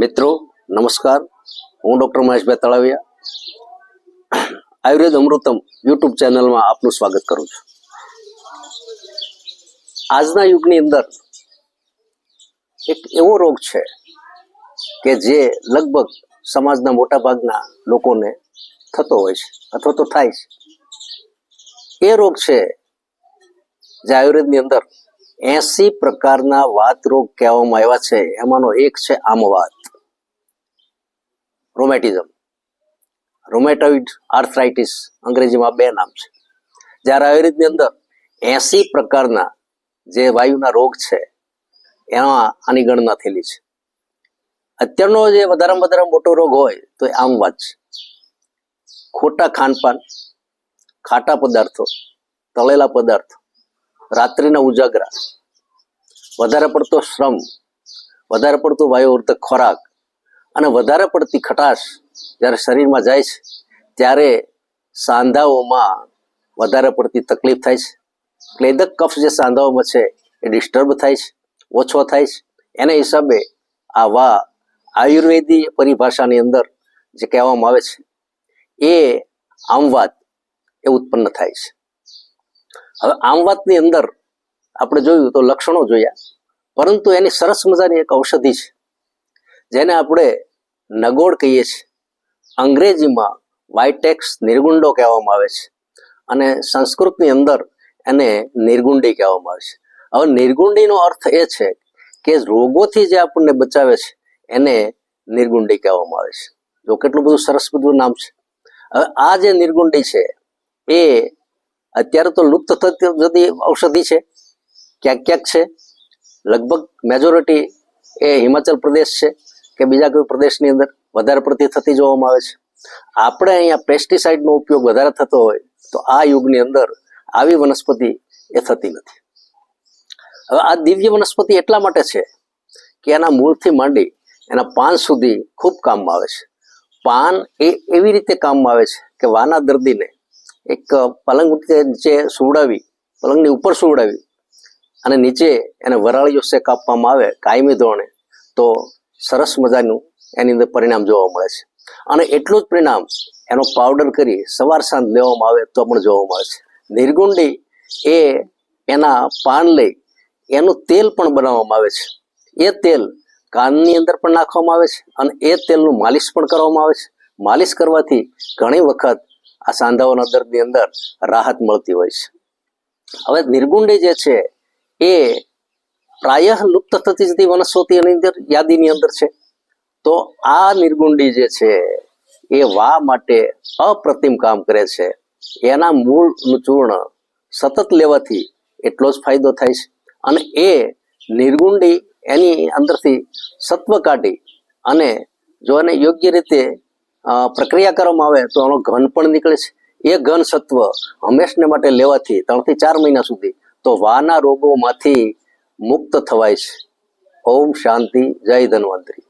મિત્રો, નમસ્કાર. હું ડૉક્ટર મહેશભાઈ તળાવિયા આયુર્વેદ અમૃતમ યુટ્યુબ ચેનલમાં આપનું સ્વાગત કરું છું. આજના યુગની અંદર એક એવો રોગ છે કે જે લગભગ સમાજના મોટા ભાગના લોકોને થતો હોય છે, અથવા તો થાય છે. એ રોગ છે જે આયુર્વેદની અંદર એસી પ્રકારના વાત રોગ કહેવામાં આવ્યા છે. એમાંનો એક છે આમવાત રોમેટિઝમ રોમેટોઇડ આર્થરાઇટિસ અંગ્રેજીમાં બે નામ છે. જ્યારે આયુર્વેદની અંદર એસી પ્રકારના જે વાયુના રોગ છે, એમાં આની ગણના થયેલી છે. અત્યારનો જે વધારેમાં વધારે મોટો રોગ હોય, તો એ આમવાત છે. ખોટા ખાનપાન, ખાટા પદાર્થો, તળેલા પદાર્થો, રાત્રિના ઉજાગરા, વધારે પડતો શ્રમ, વધારે પડતો વાયુવર્તક ખોરાક અને વધારે પડતી ખટાશ જ્યારે શરીરમાં જાય છે, ત્યારે સાંધાઓમાં વધારે પડતી તકલીફ થાય છે. ક્લેદક કફ જે સાંધાઓમાં છે, એ ડિસ્ટર્બ થાય છે, ઓછો થાય છે. એના હિસાબે આવા આયુર્વેદી પરિભાષાની અંદર જે કહેવામાં આવે છે, એ આમવાદ એ ઉત્પન્ન થાય છે. હવે આમવાતની અંદર આપણે જોયું તો લક્ષણો જોયા, પરંતુ એની સરસ મજાની એક ઔષધિ છે. જેને આપણે નગોડ કહીએ છીએ. અંગ્રેજીમાં વાઇટેક્સ નિર્ગુંડો કહેવામાં આવે છે અને સંસ્કૃતની અંદર એને નિર્ગુંડી કહેવામાં આવે છે. હવે નિર્ગુંડીનો અર્થ એ છે કે રોગોથી જે આપણને બચાવે છે એને નિર્ગુંડી કહેવામાં આવે છે. જો કેટલું બધું સરસ બધું નામ છે. હવે આ જે નિર્ગુંડી છે એ અત્યારે તો લુપ્ત થતી જતી ઔષધિ છે. ક્યાંક ક્યાંક છે. લગભગ મેજોરિટી એ હિમાચલ પ્રદેશ છે. કે બીજા કોઈ પ્રદેશની અંદર વધારે પડતી થતી જોવામાં આવે છે. આપણે અહીંયા પેસ્ટિસાઇડનો ઉપયોગ વધારે થતો હોય તો આ યુગની અંદર આવી વનસ્પતિ એ થતી નથી. હવે આ દિવ્ય વનસ્પતિ એટલા માટે છે કે એના મૂળથી માંડી એના પાન સુધી ખૂબ કામમાં આવે છે. પાન એ એવી રીતે કામમાં આવે છે કે વાના દર્દીને એક પલંગ નીચે સુવડાવી, પલંગની ઉપર સુવડાવી અને નીચે એને વરાળીઓ શેક આપવામાં આવે કાયમી ધોરણે તો સરસ મજાનું એની અંદર પરિણામ જોવા મળે છે. અને એટલું જ પરિણામ એનો પાવડર કરી સવાર સાંજ લેવામાં આવે તો પણ જોવા મળે છે. નિર્ગુંડી એ એના પાન લઈ એનું તેલ પણ બનાવવામાં આવે છે. એ તેલ કાનની અંદર પણ નાખવામાં આવે છે અને એ તેલનું માલિશ પણ કરવામાં આવે છે. માલિશ કરવાથી ઘણી વખત આ સાંધાઓના દર્દની અંદર રાહત મળતી હોય છે. હવે નિર્ગુંડી જે છે એ પ્રાયઃ લુપ્ત થતી જતી વનસ્પતિની અંદર યાદીની અંદર છે. તો આ નિર્ગુંડી જે છે, એ વા માટે અપ્રતિમ કામ કરે છે. એના મૂળનું ચૂર્ણ સતત લેવાથી એટલો જ ફાયદો થાય છે. અને એ નિર્ગુંડી એની અંદરથી સત્વ કાઢી અને જો એને યોગ્ય રીતે પ્રક્રિયા કરવામાં આવે તો એનો ઘન પણ નીકળે છે. એ ઘન સત્વ હંમેશને માટે લેવાથી ત્રણથી ચાર મહિના સુધી તો વાના રોગોમાંથી મુક્ત થવાય છે. ઓમ શાંતિ જય ધન્વંતરી.